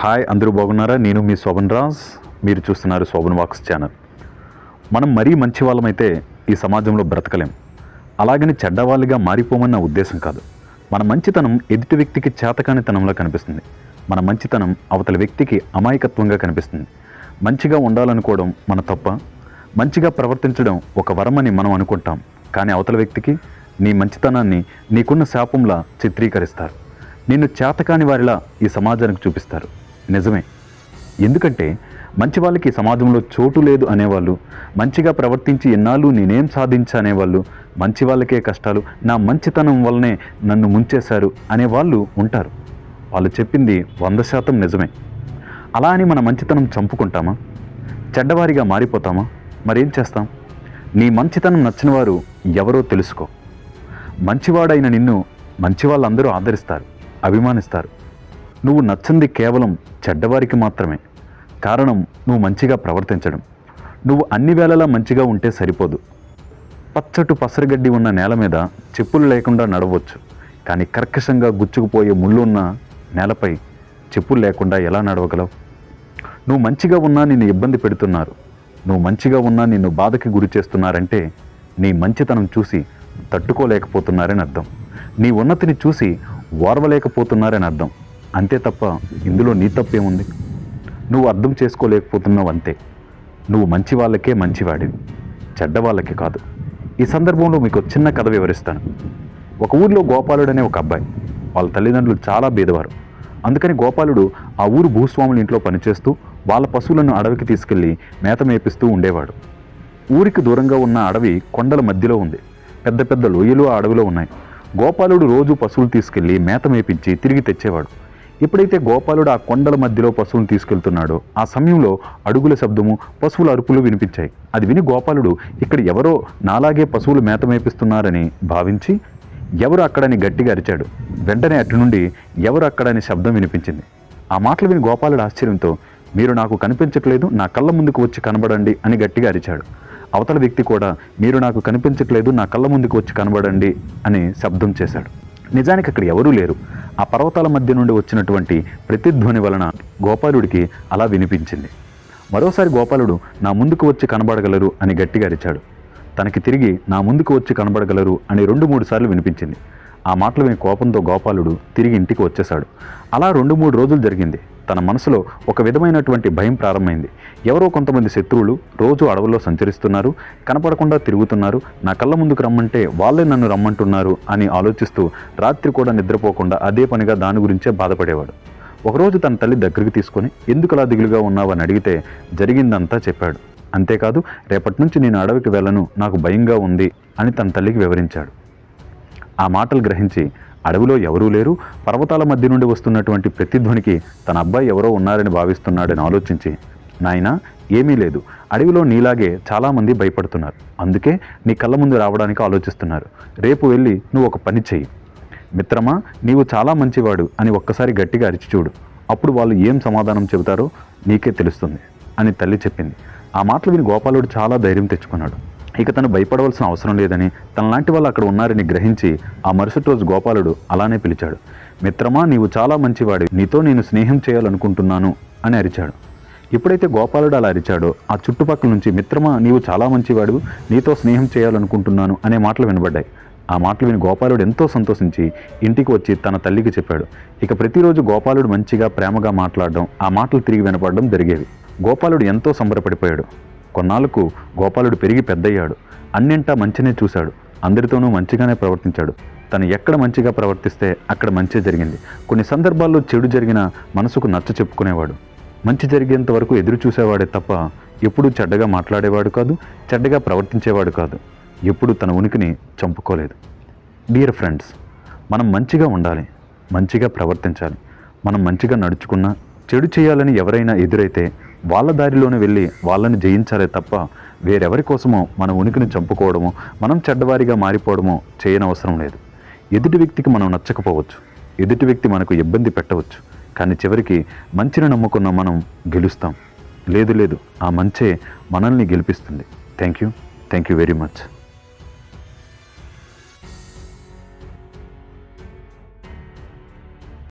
Hi అందరూ బాగున్నారా? నేను మీ శోభన్ రాజ్. మీరు చూస్తున్నారు శోభన్ వాక్స్ ఛానల్. మనం మరీ మంచి వాళ్ళమైతే ఈ సమాజంలో బ్రతకలేం. అలాగని చెడ్డవాళ్ళుగా మారిపోమన్న ఉద్దేశం కాదు. మన మంచితనం ఎదుటి వ్యక్తికి చేతకానితనంలో కనిపిస్తుంది. మన మంచితనం అవతల వ్యక్తికి అమాయకత్వంగా కనిపిస్తుంది. మంచిగా ఉండాలనుకోవడం మన తప్ప మంచిగా ప్రవర్తించడం ఒక వరమని మనం అనుకుంటాం. కానీ అవతల వ్యక్తికి నీ మంచితనాన్ని నీకున్న శాపంలా చిత్రీకరిస్తారు. నిన్ను చేతకాని వారిలా ఈ సమాజానికి చూపిస్తారు. నిజమే. ఎందుకంటే మంచి వాళ్ళకి సమాజంలో చోటు లేదు అనేవాళ్ళు మంచిగా ప్రవర్తించి ఎన్నాళ్ళు నేనేం సాధించనేవాళ్ళు మంచి వాళ్ళకే కష్టాలు నా మంచితనం వల్లనే నన్ను ముంచేశారు అనేవాళ్ళు ఉంటారు. వాళ్ళు చెప్పింది వంద శాతం నిజమే. అలా అని మన మంచితనం చంపుకుంటామా? చెడ్డవారిగా మారిపోతామా? మరేం చేస్తాం? నీ మంచితనం నచ్చిన వారు ఎవరో తెలుసుకో. మంచివాడైన నిన్ను మంచి వాళ్ళందరూ ఆదరిస్తారు అభిమానిస్తారు. నువ్వు నచ్చింది కేవలం చెడ్డవారికి మాత్రమే. కారణం నువ్వు మంచిగా ప్రవర్తించడం. నువ్వు అన్ని వేళలా మంచిగా ఉంటే సరిపోదు. పచ్చటు పసరగడ్డి ఉన్న నేల మీద చెప్పులు లేకుండా నడవచ్చు. కానీ కర్కశంగా గుచ్చుకుపోయే ముళ్ళు ఉన్న నేలపై చెప్పులు లేకుండా ఎలా నడవగలవు? నువ్వు మంచిగా ఉన్నా నిన్ను ఇబ్బంది పెడుతున్నారు. నువ్వు మంచిగా ఉన్నా నిన్ను బాధకి గురి చేస్తున్నారంటే నీ మంచితనం చూసి తట్టుకోలేకపోతున్నారని అర్థం. నీ ఉన్నతిని చూసి ఓర్వలేకపోతున్నారని అర్థం. అంతే తప్ప ఇందులో నీ తప్పేముంది? నువ్వు అర్థం చేసుకోలేకపోతున్నావు అంతే. నువ్వు మంచి వాళ్ళకే మంచివాడివి చెడ్డ వాళ్ళకి కాదు. ఈ సందర్భంలో మీకు చిన్న కథ వివరిస్తాను. ఒక ఊరిలో గోపాలుడు అనే ఒక అబ్బాయి వాళ్ళ తల్లిదండ్రులు చాలా బీదవారు అందుకని గోపాలుడు ఆ ఊరు భూస్వాముల ఇంట్లో పనిచేస్తూ వాళ్ళ పశువులను అడవికి తీసుకెళ్ళి మేత మేపిస్తూ ఉండేవాడు. ఊరికి దూరంగా ఉన్న అడవి కొండల మధ్యలో ఉంది. పెద్ద పెద్ద లోయలు ఆ అడవిలో ఉన్నాయి. గోపాలుడు రోజు పశువులు తీసుకెళ్ళి మేత మేపించి తిరిగి తెచ్చేవాడు. ఎప్పుడైతే గోపాలుడు ఆ కొండల మధ్యలో పశువును తీసుకెళ్తున్నాడో ఆ సమయంలో అడుగుల శబ్దము పశువుల అరుపులు వినిపించాయి. అది విని గోపాలుడు ఇక్కడ ఎవరో నాలాగే పశువులు మేత మేపిస్తున్నారని భావించి ఎవరు అక్కడని గట్టిగా అరిచాడు. వెంటనే అటు నుండి ఎవరు అక్కడని శబ్దం వినిపించింది. ఆ మాటలు విని గోపాలుడు ఆశ్చర్యంతో మీరు నాకు కనిపించట్లేదు నా కళ్ళ ముందుకు వచ్చి కనబడండి అని గట్టిగా అరిచాడు. అవతల వ్యక్తి కూడా మీరు నాకు కనిపించట్లేదు నా కళ్ళ ముందుకు వచ్చి కనబడండి అని శబ్దం చేశాడు. నిజానికి అక్కడ ఎవరూ లేరు. ఆ పర్వతాల మధ్య నుండి వచ్చినటువంటి ప్రతిధ్వని వలన గోపాలుడికి అలా వినిపించింది. మరోసారి గోపాలుడు నా ముందుకు వచ్చి కనబడగలరు అని గట్టిగా అరిచాడు. తనకి తిరిగి నా ముందుకు వచ్చి కనబడగలరు అని రెండు మూడు సార్లు వినిపించింది. ఆ మాటలు విని కోపంతో గోపాలుడు తిరిగి ఇంటికి వచ్చేశాడు. అలా రెండు మూడు రోజులు జరిగింది. తన మనసులో ఒక విధమైనటువంటి భయం ప్రారంభమైంది. ఎవరో కొంతమంది శత్రువులు రోజు అడవుల్లో సంచరిస్తున్నారు కనపడకుండా తిరుగుతున్నారు నా కళ్ళ ముందుకు రమ్మంటే వాళ్ళే నన్ను రమ్మంటున్నారు అని ఆలోచిస్తూ రాత్రి కూడా నిద్రపోకుండా అదే పనిగా దాని గురించే బాధపడేవాడు. ఒకరోజు తన తల్లి దగ్గరికి తీసుకొని ఎందుకు అలా దిగులుగా ఉన్నావని అడిగితే జరిగిందంతా చెప్పాడు. అంతేకాదు రేపటి నుంచి నేను అడవికి వెళ్ళను నాకు భయంగా ఉంది అని తన తల్లికి వివరించాడు. ఆ మాటలు గ్రహించి అడవిలో ఎవరూ లేరు. పర్వతాల మధ్య నుండి వస్తున్నటువంటి ప్రతిధ్వనికి తన అబ్బాయి ఎవరో ఉన్నారని భావిస్తున్నాడని ఆలోచించి నాయనా ఏమీ లేదు. అడవిలో నీలాగే చాలామంది భయపడుతున్నారు. అందుకే నీ కళ్ళ ముందు రావడానికి ఆలోచిస్తున్నారు. రేపు వెళ్ళి నువ్వు ఒక పని చెయ్యి. మిత్రమా నీవు చాలా మంచివాడు అని ఒక్కసారి గట్టిగా అరిచి చూడు. అప్పుడు వాళ్ళు ఏం సమాధానం చెబుతారో నీకే తెలుస్తుంది అని తల్లి చెప్పింది. ఆ మాటలు విని గోపాలుడు చాలా ధైర్యం తెచ్చుకున్నాడు. ఇక తను భయపడవలసిన అవసరం లేదని తనలాంటి వాళ్ళు అక్కడ ఉన్నారని గ్రహించి ఆ మరుసటి రోజు గోపాలుడు అలానే పిలిచాడు. మిత్రమా నీవు చాలా మంచివాడి. నీతో నేను స్నేహం చేయాలనుకుంటున్నాను అని అరిచాడు. ఎప్పుడైతే గోపాలుడు అలా అరిచాడో ఆ చుట్టుపక్కల నుంచి మిత్రమా నీవు చాలా మంచివాడు. నీతో స్నేహం చేయాలనుకుంటున్నాను అనే మాటలు వినబడ్డాయి. ఆ మాటలు విని గోపాలుడు ఎంతో సంతోషించి ఇంటికి వచ్చి తన తల్లికి చెప్పాడు. ఇక ప్రతిరోజు గోపాలుడు మంచిగా ప్రేమగా మాట్లాడడం ఆ మాటలు తిరిగి వినపడడం జరిగేవి. గోపాలుడు ఎంతో సంబరపడిపోయాడు. కొన్నాళ్ళకు గోపాలుడు పెరిగి పెద్దయ్యాడు. అన్నింటా మంచినే చూశాడు. అందరితోనూ మంచిగానే ప్రవర్తించాడు. తను ఎక్కడ మంచిగా ప్రవర్తిస్తే అక్కడ మంచి జరిగింది. కొన్ని సందర్భాల్లో చెడు జరిగిన మనసుకు నచ్చ చెప్పుకునేవాడు. మంచి జరిగేంత వరకు ఎదురు చూసేవాడే తప్ప ఎప్పుడూ చెడ్డగా మాట్లాడేవాడు కాదు చెడ్డగా ప్రవర్తించేవాడు కాదు. ఎప్పుడూ తన ఉనికిని చంపుకోలేదు. డియర్ ఫ్రెండ్స్ మనం మంచిగా ఉండాలి మంచిగా ప్రవర్తించాలి. మనం మంచిగా నడుచుకున్నా చెడు చేయాలని ఎవరైనా ఎదురైతే వాళ్ళ దారిలోనే వెళ్ళి వాళ్ళని జయించాలే తప్ప వేరెవరి కోసమో మన ఉనికిని చంపుకోవడమో మనం చెడ్డవారిగా మారిపోవడమో చేయనవసరం లేదు. ఎదుటి వ్యక్తికి మనం నచ్చకపోవచ్చు ఎదుటి వ్యక్తి మనకు ఇబ్బంది పెట్టవచ్చు కానీ చివరికి మంచిని నమ్ముకున్న మనం గెలుస్తాం. లేదు లేదు ఆ మంచే మనల్ని గెలిపిస్తుంది. Thank you thank you very much.